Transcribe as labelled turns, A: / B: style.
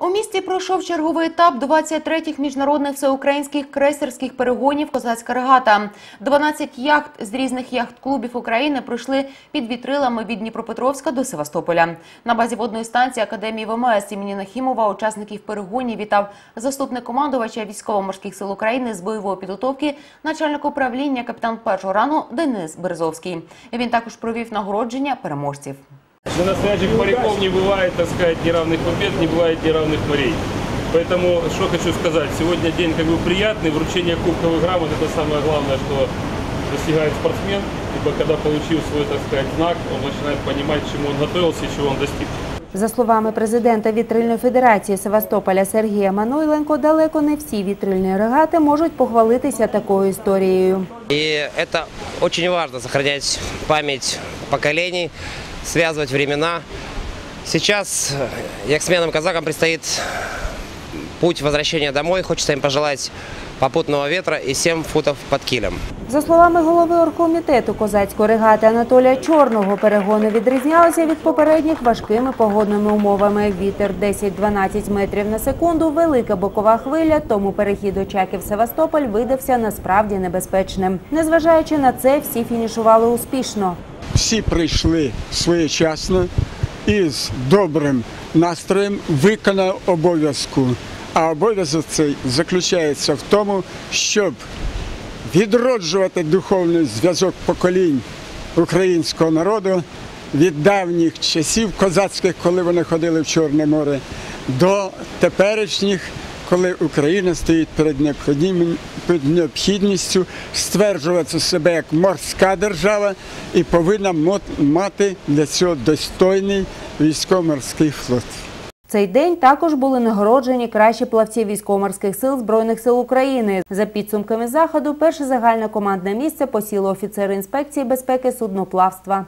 A: У місті пройшов черговий етап 23-х міжнародних всеукраїнських крейсерських перегонів «Козацька регата». 12 яхт з різних яхт-клубів України пройшли під вітрилами від Дніпропетровська до Севастополя. На базі водної станції Академії ВМС імені Нахімова учасників перегонів вітав заступник командувача військово-морських сил України з бойової підготовки, начальник управління капітан першого рану Денис Березовський. Він також провів нагородження переможців.
B: Для настоящих моряков не бывает, так сказать, неравных побед, не бывает неравных морей. Поэтому, что хочу сказать, сегодня день как бы приятный, вручение кубковых грамот – это самое главное, что достигает спортсмен, ибо когда получил свой, так сказать, знак, он начинает понимать, к чему он готовился и чего он достиг.
C: За словами президента Вітрильної федерації Севастополя Сергія Манойленко, далеко не всі вітрильні регати можуть похвалитися такою історією.
D: И это очень важно, сохранять память поколений, связывать времена. Сейчас э, яхтсменам-казакам предстоит путь возвращения домой. Хочется им пожелать попутного ветра и 7 футов под килем.
C: За словами голови оргкомітету козацької регати Анатолія Чорного, перегони відрізнялися від попередніх важкими погодними умовами. Вітер 10-12 метрів на секунду, велика бокова хвиля, тому перехід Очаків Севастополь видався насправді небезпечним. Незважаючи на це, всі фінішували успішно.
E: Всі прийшли своєчасно і з добрим настроєм виконав обов'язку. А обов'язок цей заключається в тому, щоб відроджувати духовний зв'язок поколінь українського народу від давніх часів козацьких, коли вони ходили в Чорне море, до теперішніх, коли Україна стоїть перед необхідністю стверджувати себе як морська держава і повинна мати для цього достойний військово-морський флот.
C: Цей день також були нагороджені кращі плавці військово-морських сил Збройних сил України. За підсумками заходу, перше загальне командне місце посіли офіцери інспекції безпеки судноплавства.